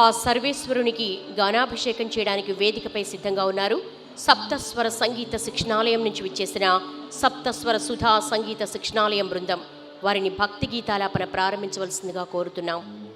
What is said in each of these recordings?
ఆ సర్వేశ్వరునికి గానాభిషేకం చేయడానికి వేదికపై సిద్ధంగా ఉన్నారు. సప్తస్వర సంగీత శిక్షణాలయం నుంచి విచ్చేసిన సప్తస్వర సుధా సంగీత శిక్షణాలయం బృందం. వారిని భక్తి గీతాలాపన ప్రారంభించవలసిందిగా కోరుతున్నాం.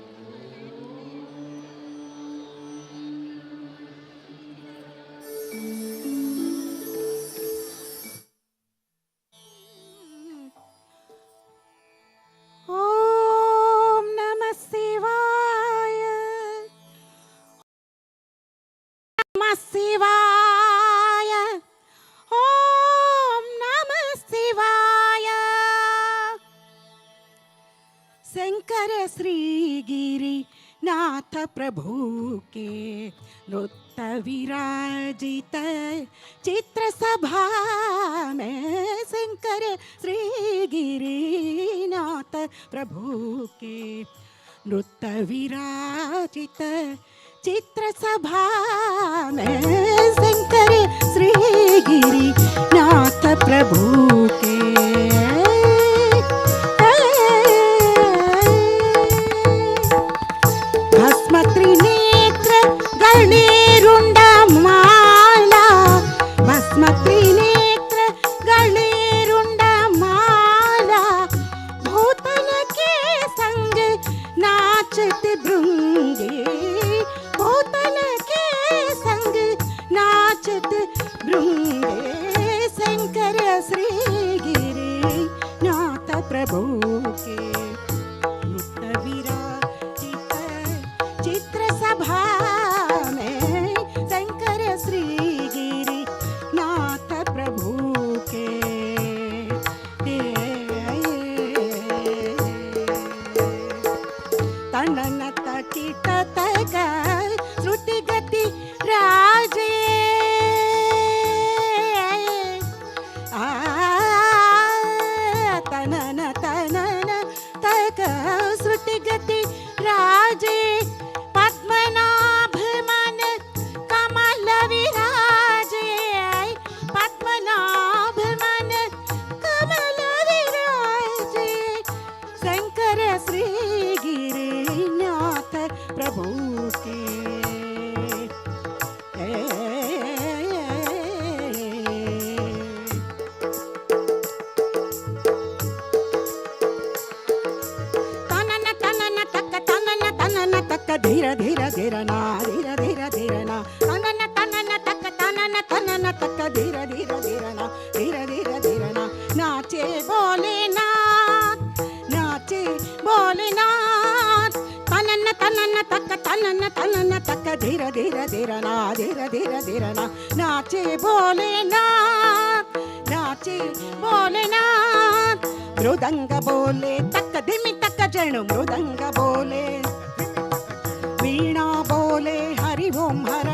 सभा में शंकर श्री गिरीनाथ प्रभु के नृत्य विराजित चित्र सभा में शंकर श्री गिरीनाथ प्रभु के తనన్న తక్క తనన్న తనన్న తక్క ధీర ధీర ధీర నా ధీర ధీర ధీర నా. నాచే బోలేనా నాచే బోలేనా మృదంగ బోలే తక్క దిమి తక్క జను మృదంగ బోలే. వీణా బోలే హరి ఓం హర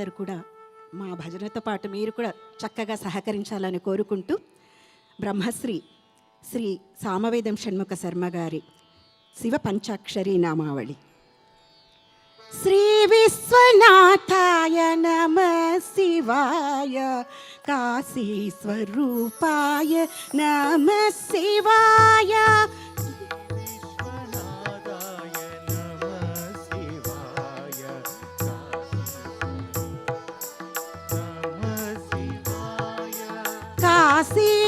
అందరూ కూడా మా భజనతో పాటు మీరు కూడా చక్కగా సహకరించాలని కోరుకుంటూ బ్రహ్మశ్రీ శ్రీ సామవేదం షణ్ముఖ శర్మ గారి శివ పంచాక్షరి నామావళి. శ్రీ విశ్వనాథాయ నమ శివాయ కాశీస్వరూపాయ నమ శివాయ. así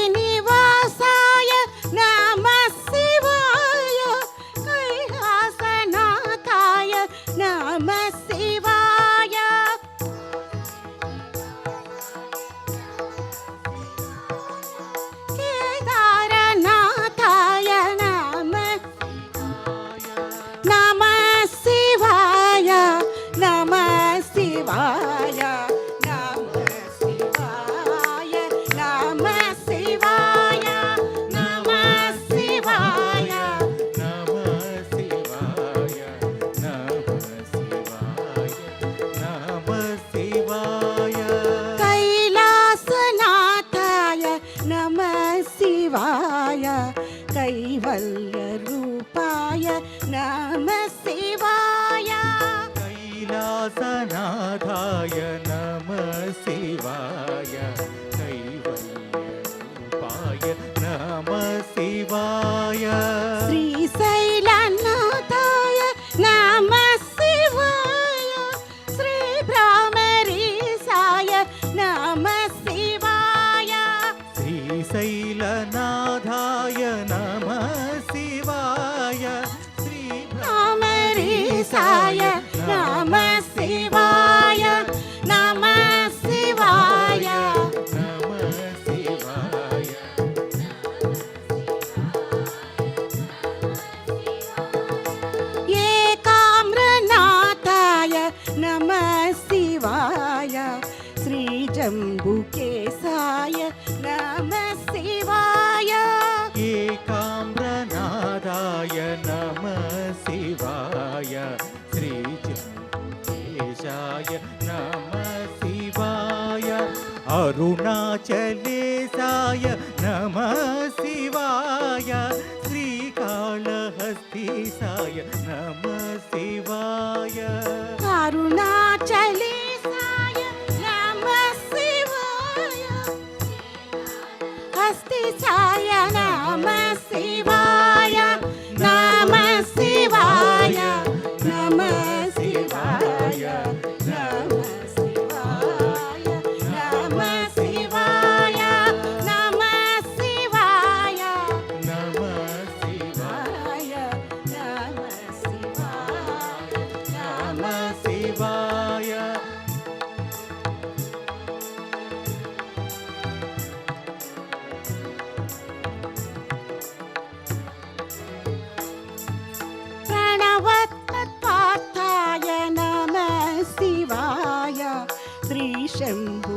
శివాయ కైవల్య రూపాయ నమ శివాయ. కైలాసనాథాయ శివాయ శ్రీకాళహస్తీసాయ నమ శివాయ కరుణాచలే హస్తి సాయ నమ శివా Shambhu.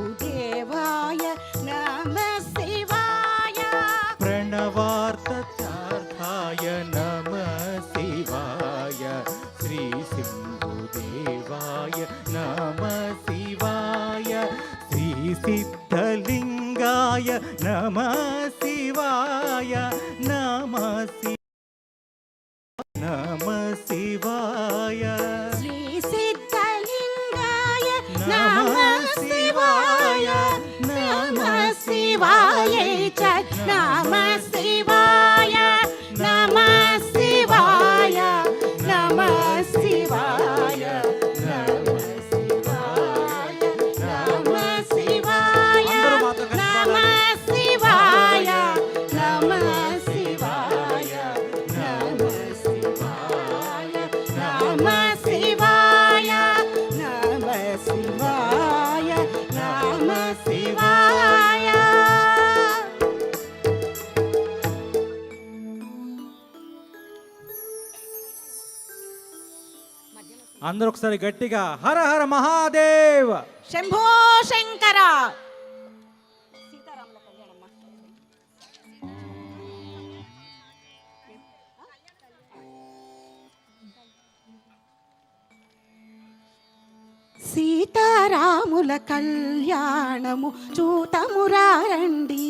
అందరూ ఒకసారి గట్టిగా హర హర మహాదేవ్! శంభో శంకర! సీతారాముల కళ్యాణము చూతమురారండి.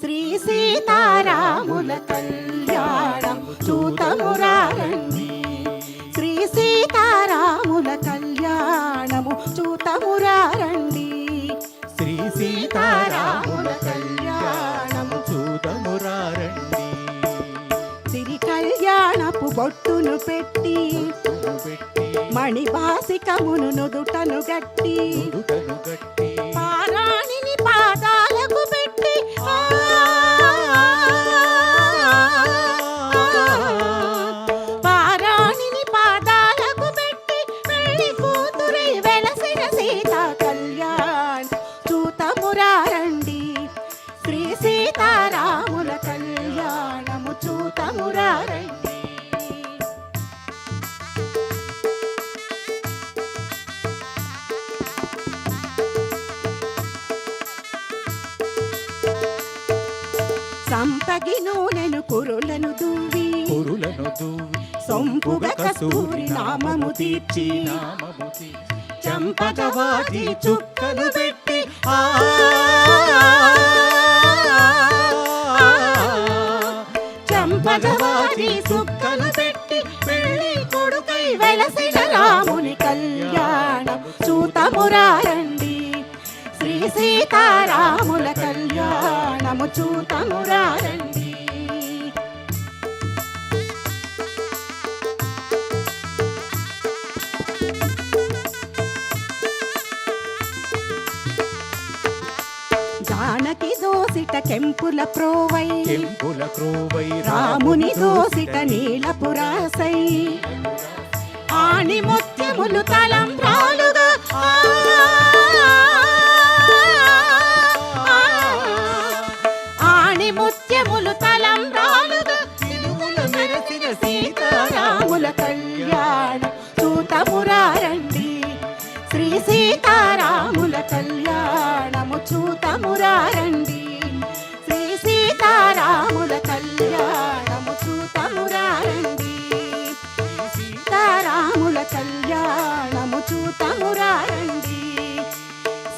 శ్రీ సీతారాముల కళ్యాణం చూతమురారండి. పెట్టి మణిబాసికమును నుదుటను గట్టి. సంపగి నూనెను కురులను దువ్వి. పురులను దూవి సొంపుగ కస్తూరి నామము తీర్చి. నామము తీర్చి. చంపగవాది చుక్కలు పెట్టి. ఆ చంపగవాది సుక్కలు పెట్టి. పెళ్ళి కొడుకై వెలసిన రాముని కళ్యాణం. చూతమురారండి శ్రీ సీతారాముల జానకి దోసిట కెంపుల ప్రోవై. కెంపుల క్రోవై రాముని దోసిట నీలపురాసై. ఆని ముత్యములు తలంబ్రాలుగా సీతారాముల కళ్యాణము చూతమురారండి. శ్రీ సీతారాముల కళ్యాణము చూతమురారండి. సీతారాముల కళ్యాణము చూతమురారండి.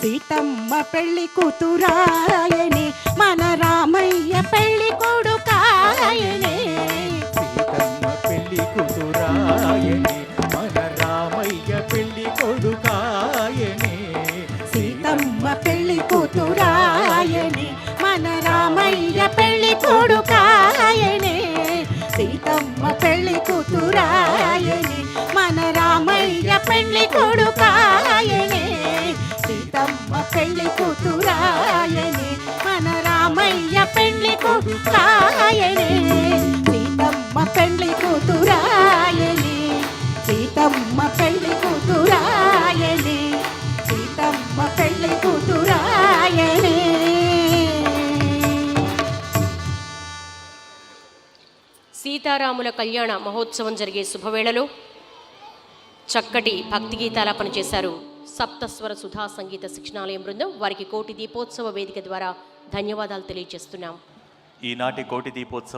సీతమ్మ పెళ్ళి కూతురాయని మన రామయ్య పెళ్ళి కొడుకాయనే సీతమ్మ పెళ్ళి కూతురాయని పెళ్ళి మన రామయ్య పెళ్ళి కొడుకాయనే సీతమ్మ పెళ్ళి కూతురాయని మన రామయ్య పెళ్ళి కొడుకాయనే సీతమ్మ పెళ్ళి కూతురాయని మన రామయ్య పెళ్ళి కొడుకాయనే సీతమ్మ పెళ్ళి కూతురాయని సీతమ్మ పెళ్ళి సీతారాముల కళ్యాణ మహోత్సవం జరిగే శుభవేళలో చక్కటి భక్తి గీతాలాపన చేశారు సప్తస్వర సుధా సంగీత శిక్షణాలయం బృందం. వారికి కోటి దీపోత్సవ వేదిక ద్వారా ధన్యవాదాలు తెలియజేస్తున్నాం. ఈనాటి కోటి దీపోత్సవ